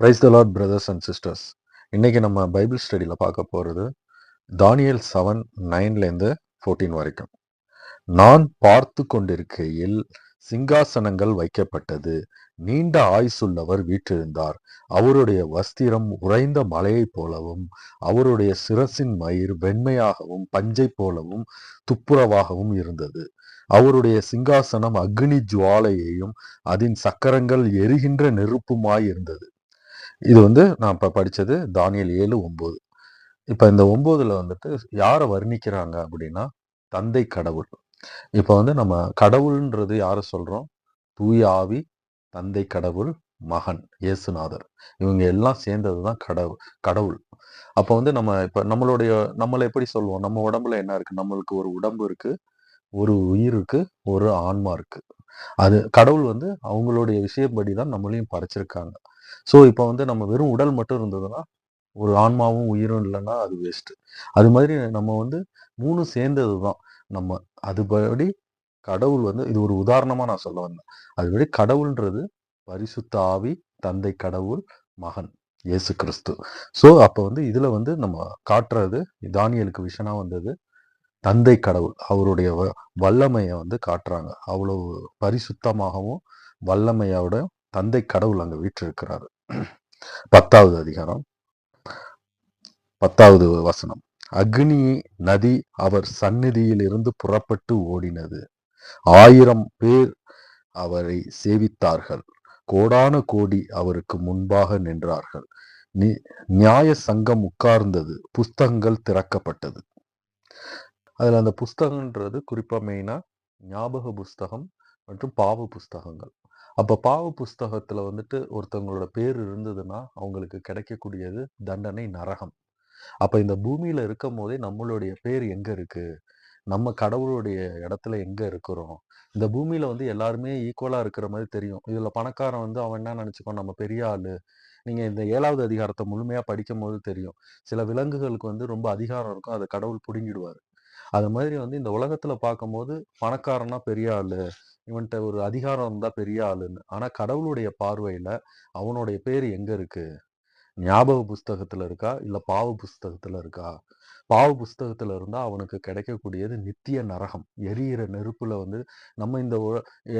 Praise the lord brothers and sisters இன்றைக்கி நம்ம Bible ஸ்டடியில் பார்க்க போகிறது தானியல் செவன் நைன்லேருந்து ஃபோர்டீன் வரைக்கும். நான் பார்த்து கொண்டிருக்கையில் சிங்காசனங்கள் வைக்கப்பட்டது. நீண்ட ஆயுசுள்ளவர் வீற்றிருந்தார். அவருடைய வஸ்திரம் உறைந்த மலையைப் போலவும் அவருடைய சிரசின் மயிர் வெண்மையாகவும் பஞ்சை போலவும் துப்புரவாகவும் இருந்தது. அவருடைய சிங்காசனம் அக்னி ஜுவாலையையும் அதன் சக்கரங்கள் எரிகின்ற நெருப்புமாய் இருந்தது. இது வந்து நான் இப்போ படித்தது தானியல் ஏழு ஒம்பது. இப்போ இந்த ஒம்போதில் வந்துட்டு யாரை வர்ணிக்கிறாங்க அப்படின்னா தந்தை கடவுள். இப்போ வந்து நம்ம கடவுள்ன்றது யாரை சொல்கிறோம் தூய ஆவி தந்தை கடவுள் மகன் இயேசுநாதர். இவங்க எல்லாம் சேர்ந்தது தான் கடவுள் கடவுள். அப்போ வந்து நம்ம இப்போ நம்மளுடைய நம்மளை எப்படி சொல்லுவோம்? நம்ம உடம்புல என்ன இருக்குது நம்மளுக்கு ஒரு உடம்பு இருக்குது ஒரு உயிர் இருக்குது ஒரு ஆன்மா இருக்குது அது கடவுள் வந்து அவங்களுடைய விஷயப்படி தான் நம்மளையும் படைச்சிருக்காங்க. ஸோ இப்போ வந்து நம்ம வெறும் உடல் மட்டும் இருந்ததுன்னா ஒரு ஆன்மாவும் உயிரும் இல்லைன்னா அது வேஸ்ட்டு அது மாதிரி நம்ம வந்து மூணு சேர்ந்தது தான் நம்ம அதுபடி கடவுள் வந்து இது ஒரு உதாரணமாக நான் சொல்ல வந்தேன். அதுபடி கடவுள்ன்றது பரிசுத்த ஆவி தந்தை கடவுள் மகன் இயேசு கிறிஸ்து. ஸோ அப்போ வந்து இதில் வந்து நம்ம காட்டுறது தானியலுக்கு விஷனா வந்தது தந்தை கடவுள். அவருடைய வ- வல்லமையை வந்து காட்டுறாங்க. அவ்வளவு பரிசுத்தமாகவும் வல்லமையோட தந்தை கடவுள் அங்கே வீற்றிருக்கிறாரு. பத்தாவது அதிகாரம் பத்தாவது வசனம். அக்னி நதி அவர் சந்நிதியில் இருந்து புறப்பட்டு ஓடினது. ஆயிரம் பேர் அவரை சேவித்தார்கள். கோடான கோடி அவருக்கு முன்பாக நின்றார்கள். நி- நியாய சங்கம் உட்கார்ந்தது. புஸ்தகங்கள் திறக்கப்பட்டது. அதில் அந்த புஸ்தகன்றது குறிப்பாக மெயினாக ஞாபக புஸ்தகம் மற்றும் பாவ புஸ்தகங்கள். அப்போ பாவ புஸ்தகத்தில் வந்துட்டு ஒருத்தவங்களோட பேர் இருந்ததுன்னா அவங்களுக்கு கிடைக்கக்கூடியது தண்டனை நரகம். அப்போ இந்த பூமியில் இருக்கும் போதே நம்மளுடைய பேர் எங்கே இருக்குது நம்ம கடவுளுடைய இடத்துல எங்கே இருக்கிறோம்? இந்த பூமியில் வந்து எல்லாருமே ஈக்குவலாக இருக்கிற மாதிரி தெரியும். இதில் பணக்காரன் வந்து அவன் என்ன நினச்சிக்கோ நம்ம பெரிய ஆள். நீங்கள் இந்த ஏழாவது அதிகாரத்தை முழுமையாக படிக்கும் போது தெரியும். சில விலங்குகளுக்கு வந்து ரொம்ப அதிகாரம் இருக்கும். அதை கடவுள் பிடுங்கிடுவார். அது மாதிரி வந்து இந்த உலகத்தில் பார்க்கும்போது பணக்காரனா பெரிய ஆள். இவன்கிட்ட ஒரு அதிகாரம் இருந்தால் பெரிய ஆளுன்னு. ஆனால் கடவுளுடைய பார்வையில் அவனுடைய பேர் எங்கே இருக்குது ஞாபக புஸ்தகத்தில் இருக்கா? இல்லை பாவ புஸ்தகத்தில் இருக்கா? பாவ புஸ்தகத்தில் இருந்தால் அவனுக்கு கிடைக்கக்கூடியது நித்திய நரகம். எரியிற நெருப்பில் வந்து நம்ம இந்த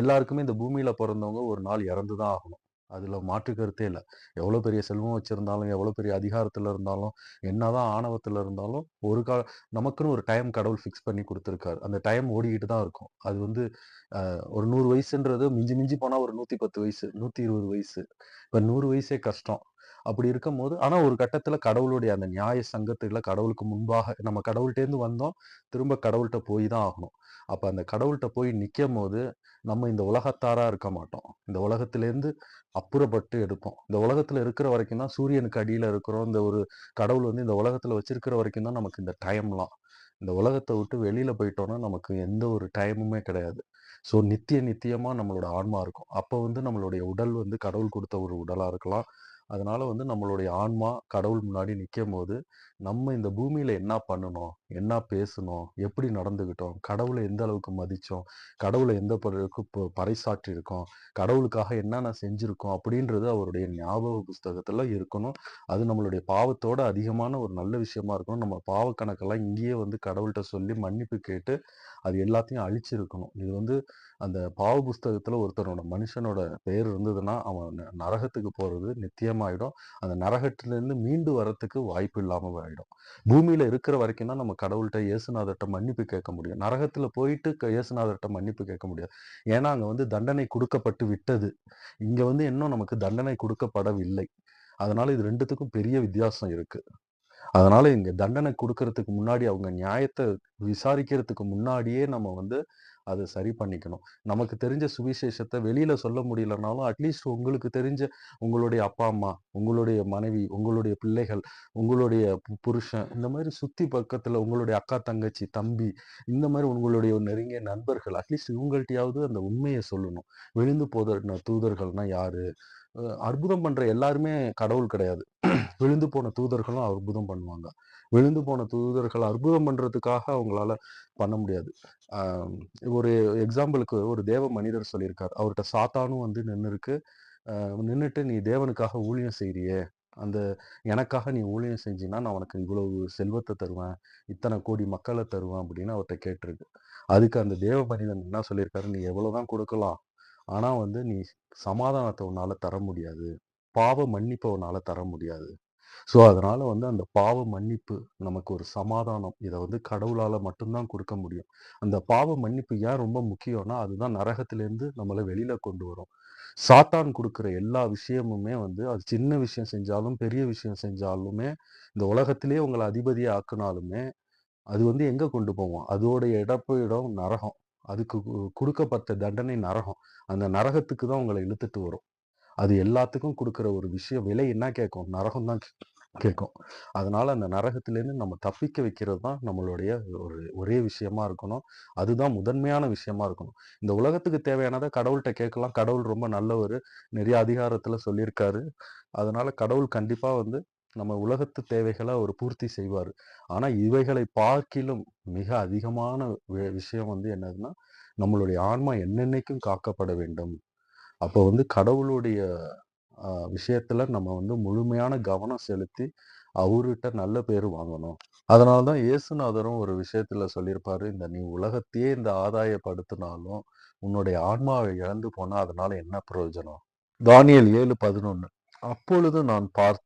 எல்லாருக்குமே இந்த பூமியில் பிறந்தவங்க ஒரு நாள் இறந்து தான் ஆகணும். அதில் மாற்று கருத்தே இல்லை. எவ்வளோ பெரிய செல்வம் வச்சுருந்தாலும் எவ்வளோ பெரிய அதிகாரத்தில் இருந்தாலும் என்னதான் ஆணவத்தில் இருந்தாலும் ஒரு கா நமக்குன்னு ஒரு டைம் கடவுள் ஃபிக்ஸ் பண்ணி கொடுத்துருக்காரு. அந்த டைம் ஓடிக்கிட்டு தான் இருக்கும். அது வந்து ஒரு நூறு வயசுன்றது மிஞ்சி மிஞ்சி போனால் ஒரு நூற்றி பத்து வயசு நூற்றி இருபது வயசு. இப்போ நூறு வயசே கஷ்டம். அப்படி இருக்கும்போது ஆனால் ஒரு கட்டத்தில் கடவுளுடைய அந்த நியாய சங்கத்துல கடவுளுக்கு முன்பாக நம்ம கடவுள்கிட்டேருந்து வந்தோம். திரும்ப கடவுள்கிட்ட போய் தான் ஆகணும். அப்போ அந்த கடவுள்கிட்ட போய் நிற்கும் போது நம்ம இந்த உலகத்தாராக இருக்க மாட்டோம். இந்த உலகத்திலேருந்து அப்புறப்பட்டு எடுப்போம். இந்த உலகத்தில் இருக்கிற வரைக்கும் தான் சூரியனுக்கு அடியில் இருக்கிறோம். இந்த ஒரு கடவுள் வந்து இந்த உலகத்தில் வச்சிருக்கிற வரைக்கும் தான் நமக்கு இந்த டைம்லாம். இந்த உலகத்தை விட்டு வெளியில் போயிட்டோம்னா நமக்கு எந்த ஒரு டைமுமே கிடையாது. ஸோ நித்திய நித்தியமாக நம்மளோட ஆன்மா இருக்கும். அப்போ வந்து நம்மளுடைய உடல் வந்து கடவுள் கொடுத்த ஒரு உடலாக இருக்கலாம். அதனால வந்து நம்மளுடைய ஆன்மா கடவுள் முன்னாடி நிற்கும் போது நம்ம இந்த பூமியில என்ன பண்ணணும்? என்ன பேசணும்? எப்படி நடந்துக்கிட்டோம்? கடவுளை எந்த அளவுக்கு மதிச்சோம்? கடவுளை எந்த பறைசாற்றி இருக்கோம் கடவுளுக்காக என்னென்ன செஞ்சிருக்கோம்? அப்படின்றது அவருடைய ஞாபக புஸ்தகத்துல இருக்கணும். அது நம்மளுடைய பாவத்தோட அதிகமான ஒரு நல்ல விஷயமா இருக்கணும். நம்ம பாவக்கணக்கெல்லாம் இங்கேயே வந்து கடவுள்கிட்ட சொல்லி மன்னிப்பு கேட்டு அது எல்லாத்தையும் அழிச்சிருக்கணும். இது வந்து அந்த பாவ புஸ்தகத்துல ஒருத்தனோட மனுஷனோட பெயர் இருந்ததுன்னா அவன் நரகத்துக்கு போறது நித்தியமாயிடும். அந்த நரகத்திலேருந்து மீண்டு வரத்துக்கு வாய்ப்பு இல்லாம ஆயிடும். பூமியில இருக்கிற வரைக்கும் தான் நம்ம கடவுள்கிட்ட இயேசுநாதர்கிட்ட மன்னிப்பு கேட்க முடியும். நரகத்துல போயிட்டு இயேசுநாதர்கிட்ட மன்னிப்பு கேட்க முடியாது. ஏன்னா அங்க வந்து தண்டனை கொடுக்கப்பட்டு விட்டது. இங்க வந்து இன்னும் நமக்கு தண்டனை கொடுக்கப்படவில்லை. அதனால இது ரெண்டுத்துக்கும் பெரிய வித்தியாசம் இருக்கு. அதனால இங்க தண்டனை கொடுக்கறதுக்கு முன்னாடி அவங்க நியாயத்தை விசாரிக்கிறதுக்கு முன்னாடியே நம்ம வந்து அதை சரி பண்ணிக்கணும். நமக்கு தெரிஞ்ச சுவிசேஷத்தை வெளியில சொல்ல முடியலனாலும் அட்லீஸ்ட் உங்களுக்கு தெரிஞ்ச உங்களுடைய அப்பா அம்மா உங்களுடைய மனைவி உங்களுடைய பிள்ளைகள் உங்களுடைய புருஷன் இந்த மாதிரி சுத்தி பக்கத்துல உங்களுடைய அக்கா தங்கச்சி தம்பி இந்த மாதிரி உங்களுடைய நெருங்கிய நண்பர்கள் அட்லீஸ்ட் இவங்கள்ட்டையாவது அந்த உண்மையை சொல்லணும். விழுந்து போத தூதர்கள்னா யாரு? அற்புதம் பண்ற எல்லாருமே கடவுள் கிடையாது. விழுந்து போன தூதர்களும் அற்புதம் பண்ணுவாங்க. விழுந்து போன தூதர்கள் அற்புதம் பண்றதுக்காக அவங்களால பண்ண முடியாது. ஒரு எக்ஸாம்பிளுக்கு ஒரு தேவ மனிதர் சொல்லியிருக்கார். அவர்கிட்ட சாத்தானும் வந்து நின்று இருக்கு நின்றுட்டு நீ தேவனுக்காக ஊழியம் செய்கிறியே அந்த எனக்காக நீ ஊழியம் செஞ்சீன்னா நான் உனக்கு இவ்வளவு செல்வத்தை தருவேன். இத்தனை கோடி மக்களை தருவேன் அப்படின்னு அவர்கிட்ட கேட்டிருக்கு. அதுக்கு அந்த தேவ மனிதன் என்ன சொல்லியிருக்காரு? நீ எவ்வளவுதான் கொடுக்கலாம். ஆனா வந்து நீ சமாதானத்தை உன்னால தர முடியாது. பாவ மன்னிப்பை உன்னால தர முடியாது. ஸோ அதனால் வந்து அந்த பாவ மன்னிப்பு நமக்கு ஒரு சமாதானம். இதை வந்து கடவுளால் மட்டும்தான் கொடுக்க முடியும். அந்த பாவ மன்னிப்பு ஏன் ரொம்ப முக்கியம்னா அதுதான் நரகத்திலேருந்து நம்மளை வெளியில் கொண்டு வரும். சாத்தான் கொடுக்குற எல்லா விஷயமுமே வந்து அது சின்ன விஷயம் செஞ்சாலும் பெரிய விஷயம் செஞ்சாலுமே இந்த உலகத்திலே உங்களை அதிபதியை ஆக்குனாலுமே அது வந்து எங்கே கொண்டு போவோம்? அதோடைய இடப்பு இடம் நரகம். அதுக்கு கு- கொடுக்கப்பட்ட தண்டனை நரகம். அந்த நரகத்துக்கு தான் உங்களை இழுத்துட்டு வரும். அது எல்லாத்துக்கும் கொடுக்குற ஒரு விஷயம். விலை என்ன கேட்கும் நரகம் தான் கேட்கும் அதனால அந்த நரகத்திலேருந்து நம்ம தப்பிக்க வைக்கிறது தான் நம்மளுடைய ஒரு ஒரே விஷயமா இருக்கணும். அதுதான் முதன்மையான விஷயமா இருக்கணும். இந்த உலகத்துக்கு தேவையானதை கடவுள்கிட்ட கேட்கலாம். கடவுள் ரொம்ப நல்லவர். நிறைய அதிகாரத்துல சொல்லியிருக்காரு. அதனால கடவுள் கண்டிப்பா வந்து நம்ம உலகத்து தேவைகளை அவர் பூர்த்தி செய்வார். ஆனா இவைகளை பார்க்கிலும் மிக அதிகமான வி- விஷயம் வந்து என்னதுன்னா நம்மளுடைய ஆன்மா என்னென்னைக்கும் காக்கப்பட வேண்டும். அப்போ வந்து கடவுளுடைய விஷயத்தில் விஷயத்துல நம்ம வந்து முழுமையான கவனம் செலுத்தி அவர்கிட்ட நல்ல பேர் வாங்கணும். அதனால தான் இயேசுநாதரும் ஒரு விஷயத்துல சொல்லியிருப்பாரு இந்த நீ உலகத்தையே இந்த ஆதாயப்படுத்தினாலும் உன்னுடைய ஆன்மாவை இழந்து போனா அதனால என்ன பிரயோஜனம்? தானியல் ஏழு பதினொன்னு. அப்பொழுது நான் பார்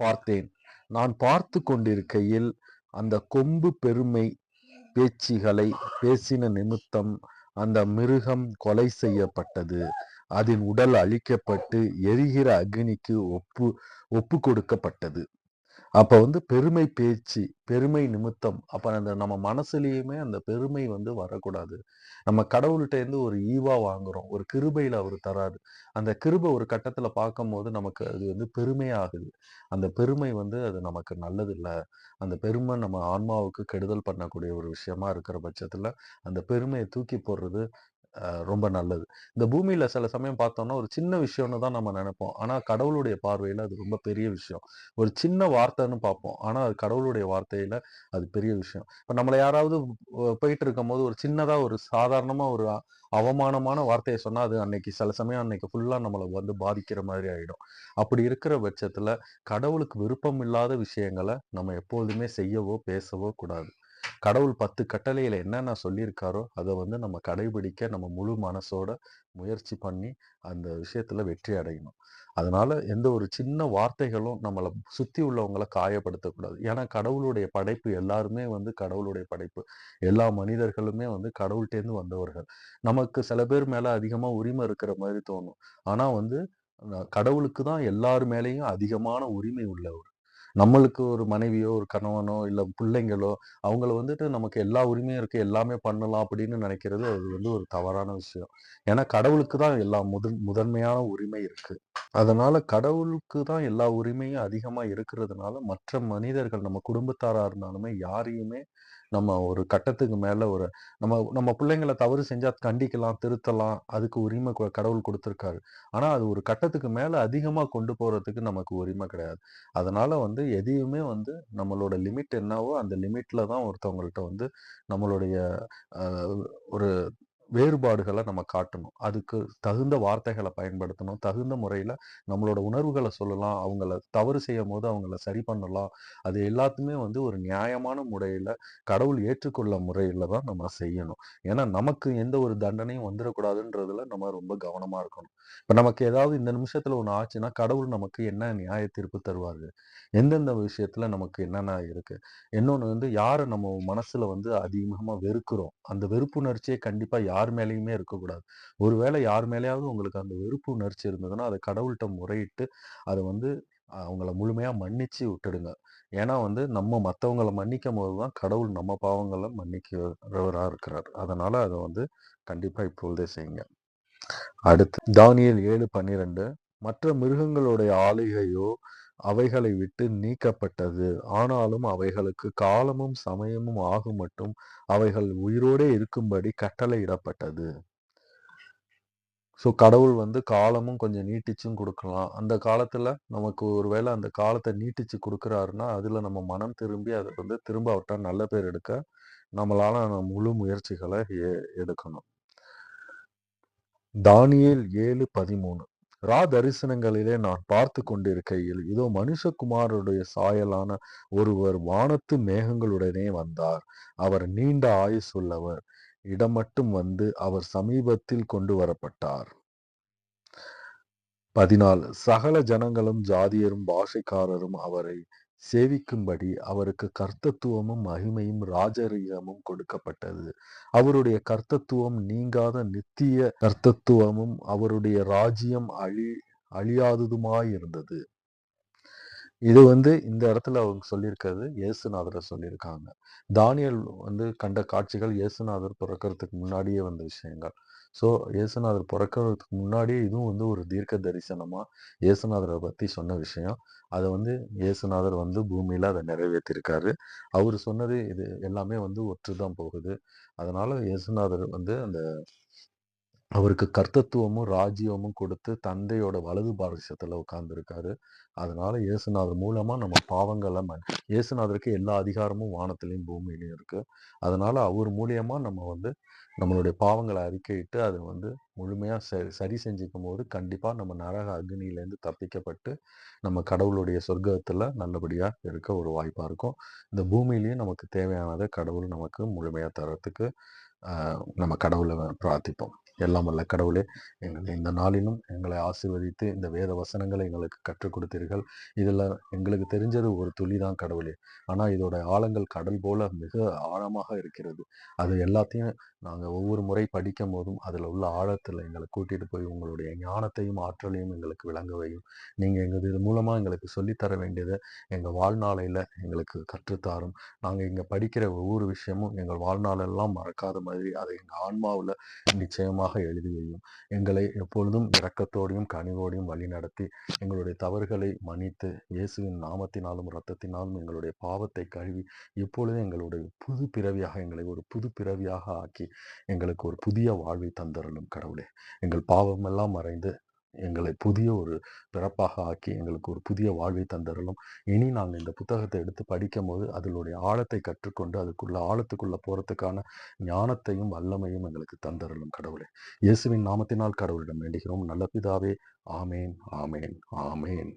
பார்த்தேன். நான் பார்த்து கொண்டிருக்கையில் அந்த கொம்பு பெருமை பேச்சுகளை பேசின நிமித்தம் அந்த மிருகம் கொலை செய்யப்பட்டது. அதன் உடல் அழிக்கப்பட்டு எரிகிற அக்னிக்கு ஒப்பு ஒப்பு கொடுக்கப்பட்டது. அப்ப வந்து பெருமை பேச்சு பெருமை நிமித்தம். அப்ப அந்த நம்ம மனசுலயுமே அந்த பெருமை வந்து வரக்கூடாது. நம்ம கடவுள்கிட்ட இருந்து ஒரு ஈவா வாங்குறோம். ஒரு கிருபையில அவர் தராது அந்த கிருபை ஒரு கட்டத்துல பார்க்கும்போது நமக்கு அது வந்து பெருமையாகுது. அந்த பெருமை வந்து அது நமக்கு நல்லது இல்ல அந்த பெருமை நம்ம ஆன்மாவுக்கு கெடுதல் பண்ணக்கூடிய ஒரு விஷயமா இருக்கிற பட்சத்துல அந்த பெருமையை தூக்கி போடுறது ரொம்ப நல்லது. இந்த பூமியில சில சமயம் பார்த்தோம்னா ஒரு சின்ன விஷயம்னு தான் நம்ம நினைப்போம். ஆனா கடவுளுடைய பார்வையில அது ரொம்ப பெரிய விஷயம். ஒரு சின்ன வார்த்தைன்னு பார்ப்போம். ஆனா அது கடவுளுடைய வார்த்தையில அது பெரிய விஷயம். இப்ப நம்மளை யாராவது போயிட்டு போயிட்டு இருக்கும்போது ஒரு சின்னதா ஒரு சாதாரணமா ஒரு அவமானமான வார்த்தையை சொன்னா அது அன்னைக்கு சில சமயம் அன்னைக்கு ஃபுல்லா நம்மளை வந்து பாதிக்கிற மாதிரி ஆயிடும். அப்படி இருக்கிற பட்சத்துல கடவுளுக்கு விருப்பம் இல்லாத விஷயங்களை நம்ம எப்போதுமே செய்யவோ பேசவோ கூடாது. கடவுள் பத்து கட்டளையில் என்னென்ன சொல்லியிருக்காரோ அதை வந்து நம்ம கடைபிடிக்க நம்ம முழு மனசோட முயற்சி பண்ணி அந்த விஷயத்தில் வெற்றி அடையணும். அதனால எந்த ஒரு சின்ன வார்த்தைகளும் நம்மளை சுற்றி உள்ளவங்களை காயப்படுத்தக்கூடாது. ஏன்னா கடவுளுடைய படைப்பு எல்லாருமே வந்து கடவுளுடைய படைப்பு. எல்லா மனிதர்களுமே வந்து கடவுள்கிட்டேருந்து வந்தவர்கள். நமக்கு சில பேர் மேலே அதிகமாக உரிமை இருக்கிற மாதிரி தோணும். ஆனால் வந்து கடவுளுக்கு தான் எல்லார் மேலேயும் அதிகமான உரிமை உள்ளவர். நம்மளுக்கு ஒரு மனைவியோ ஒரு கணவனோ இல்லை பிள்ளைங்களோ அவங்கள வந்துட்டு நமக்கு எல்லா உரிமையும் இருக்குது எல்லாமே பண்ணலாம் அப்படின்னு நினைக்கிறது அது வந்து ஒரு தவறான விஷயம். ஏன்னா கடவுளுக்கு தான் எல்லா முதன் முதன்மையான உரிமை இருக்குது அதனால் கடவுளுக்கு தான் எல்லா உரிமையும் அதிகமாக இருக்கிறதுனால மற்ற மனிதர்கள் நம்ம குடும்பத்தாராக இருந்தாலுமே யாரையுமே நம்ம ஒரு கட்டத்துக்கு மேலே ஒரு நம்ம நம்ம பிள்ளைங்களை தவறு செஞ்சால் கண்டிக்கலாம் திருத்தலாம் அதுக்கு உரிமை கொ- கடவுள் கொடுத்துருக்காரு. ஆனால் அது ஒரு கட்டத்துக்கு மேலே அதிகமாக கொண்டு போகிறதுக்கு நமக்கு உரிமை கிடையாது. அதனால் வந்து எதையுமே வந்து நம்மளோட லிமிட் என்னவோ அந்த லிமிட்டில் தான் ஒருத்தவங்கள்ட்ட வந்து நம்மளுடைய ஒரு வேறுபாடுகளை நம்ம காட்டணும். அதுக்கு தகுந்த வார்த்தைகளை பயன்படுத்தணும். தகுந்த முறையில் நம்மளோட உணர்வுகளை சொல்லலாம். அவங்கள தவறு செய்யும் போது அவங்கள சரி பண்ணலாம். அது எல்லாத்துமே வந்து ஒரு நியாயமான முறையில் கடவுள் ஏற்றுக்கொள்ள முறையில் தான் நம்ம செய்யணும். ஏன்னா நமக்கு எந்த ஒரு தண்டனையும் வந்துடக்கூடாதுன்றதுல நம்ம ரொம்ப கவனமாக இருக்கணும். இப்போ நமக்கு ஏதாவது இந்த நிமிஷத்தில் ஒன்று ஆச்சுன்னா கடவுள் நமக்கு என்ன நியாய தீர்ப்பு தருவார்? எந்தெந்த விஷயத்தில் நமக்கு என்னென்ன இருக்குது இன்னொன்று வந்து யாரை நம்ம மனசில் வந்து அதிகமாக வெறுக்கிறோம்? அந்த வெறுப்புணர்ச்சியை கண்டிப்பாக யார் யார் மேலேயுமே இருக்கக்கூடாது. ஒருவேளை யார் மேலேயாவது உங்களுக்கு அந்த வெறுப்பு உணர்ச்சி இருந்ததுன்னா அதை கடவுள்கிட்ட முறையிட்டு அதை வந்து அவங்கள முழுமையா மன்னிச்சு விட்டுடுங்க. ஏன்னா வந்து நம்ம மத்தவங்கள மன்னிக்கும் போது தான் கடவுள் நம்ம பாவங்களை மன்னிக்கிறவராக இருக்கிறார். அதனால அதை வந்து கண்டிப்பா இப்பொழுதே செய்யுங்க. அடுத்து தானியல் ஏழு பன்னிரெண்டு மற்ற மிருகங்களுடைய ஆளுகையோ அவைகளை விட்டு நீக்கப்பட்டது. ஆனாலும் அவைகளுக்கு காலமும் சமயமும் ஆகும் மட்டும் அவைகள் உயிரோடே இருக்கும்படி கட்டளையிடப்பட்டது ஸோ கடவுள் வந்து காலமும் கொஞ்சம் நீட்டிச்சும் கொடுக்கலாம். அந்த காலத்தில் நமக்கு ஒருவேளை அந்த காலத்தை நீட்டிச்சு கொடுக்குறாருன்னா அதில் நம்ம மனம் திரும்பி அதை வந்து திரும்ப அவர்கிட்ட நல்ல பேர் எடுக்க நம்மளால முழு முயற்சிகளை எ- எடுக்கணும். தானியல் ஏழு பதிமூணு. ரா தரிசனங்களிலே நான் பார்த்து கொண்டிருக்கையில் இதோ மனுஷகுமாரருடைய சாயலான ஒருவர் வானத்து மேகங்களுடனே வந்தார். அவர் நீண்ட ஆயுசுள்ளவர். மட்டும் வந்து அவர் சமீபத்தில் கொண்டு வரப்பட்டார் பதினாலு. சகல ஜனங்களும் ஜாதியரும் பாஷைக்காரரும் அவரை சேவிக்கும்படி அவருக்கு கர்த்தத்துவமும் மகிமையும் ராஜரீகமும் கொடுக்கப்பட்டது. அவருடைய கர்த்தத்துவம் நீங்காத நித்திய கர்த்தத்துவமும் அவருடைய ராஜ்யம் அழி அழியாததுமாயிருந்தது. இது வந்து இந்த இடத்துல அவங்க சொல்லியிருக்கிறது இயேசுநாதரை சொல்லியிருக்காங்க. தானியல் வந்து கண்ட காட்சிகள் இயேசுநாதர் பிறக்கிறதுக்கு முன்னாடியே வந்த விஷயங்கள். ஸோ இயேசுநாதர் பிறக்கிறதுக்கு முன்னாடியே இதுவும் வந்து ஒரு தீர்க்க தரிசனமாக இயேசுநாதரை பற்றி சொன்ன விஷயம். அதை வந்து இயேசுநாதர் வந்து பூமியில் அதை நிறைவேற்றிருக்காரு அவர் சொன்னது இது எல்லாமே வந்து ஒற்று தான் போகுது. அதனால் இயேசுநாதர் வந்து அந்த அவருக்கு கர்த்தத்துவமும் ராஜ்யமும் கொடுத்து தந்தையோட வலது பாரசத்தில் உட்கார்ந்துருக்காரு அதனால இயேசுநாதர் மூலமா நம்ம பாவங்களை ம இயேசுநாதருக்கு எல்லா அதிகாரமும் வானத்திலையும் பூமியிலையும் இருக்கு. அதனால அவர் மூலியமா நம்ம வந்து நம்மளுடைய பாவங்களை அறிக்கையிட்டு அதை வந்து முழுமையாக சரி சரி செஞ்சுக்கும் போது கண்டிப்பாக நம்ம நரக அக்னியிலேருந்து தப்பிக்கப்பட்டு நம்ம கடவுளுடைய சொர்க்கத்தில் நல்லபடியாக இருக்க ஒரு வாய்ப்பாக இருக்கும். இந்த பூமியிலையும் நமக்கு தேவையானதை கடவுள் நமக்கு முழுமையாக தரத்துக்கு நம்ம கடவுளை பிரார்த்திப்போம். எல்லாம் வல்ல கடவுளே எங்களை இந்த நாளிலும் எங்களை ஆசிர்வதித்து இந்த வேத வசனங்களை எங்களுக்கு கற்றுக் கொடுத்தீர்கள். இதில் எங்களுக்கு தெரிஞ்சது ஒரு துளி தான் கடவுளே. ஆனால் இதோட ஆழங்கள் கடல் போல மிக ஆழமாக இருக்கிறது. அது எல்லாத்தையும் நாங்கள் ஒவ்வொரு முறை படிக்கும் போதும் அதில் உள்ள ஆழத்தில் எங்களை கூட்டிட்டு போய் உங்களுடைய ஞானத்தையும் ஆற்றலையும் எங்களுக்கு விளங்க வையும். நீங்கள் எங்கள் இது மூலமாக எங்களுக்கு சொல்லித்தர வேண்டியதை எங்கள் வாழ்நாளையில் எங்களுக்கு கற்றுத்தாரும். நாங்கள் இங்கே படிக்கிற ஒவ்வொரு விஷயமும் எங்கள் வாழ்நாளெல்லாம் மறக்காத மாதிரி அதை எங்கள் ஆன்மாவில் நிச்சயமாக எழுதி வையும். எங்களை எப்பொழுதும் இரக்கத்தோடையும் கனிவோடையும் வழிநடத்தி எங்களுடைய தவறுகளை மன்னித்து இயேசுவின் நாமத்தினாலும் இரத்தத்தினாலும் எங்களுடைய பாவத்தை கழுவி எப்பொழுதும் எங்களுடைய புது பிறவியாக எங்களை ஒரு புது பிறவியாக ஆக்கி எங்களுக்கு ஒரு புதிய வாழ்வை தந்தரலும் கடவுளே. எங்கள் பாவமெல்லாம் மறைந்து எங்களை புதிய ஒரு பிறப்பாக ஆக்கி எங்களுக்கு ஒரு புதிய வாழ்வை தந்தரலும் இனி நாங்கள் இந்த புத்தகத்தை எடுத்து படிக்கும் போது அதனுடைய ஆழத்தை கற்றுக்கொண்டு அதுக்குள்ள ஆழத்துக்குள்ள போகிறதுக்கான ஞானத்தையும் வல்லமையும் எங்களுக்கு தந்தரலும் கடவுளே. இயேசுவின் நாமத்தினால் கடவுளிடம் வேண்டுகிறோம். நல்ல பிதாவே ஆமேன் ஆமேன் ஆமேன்.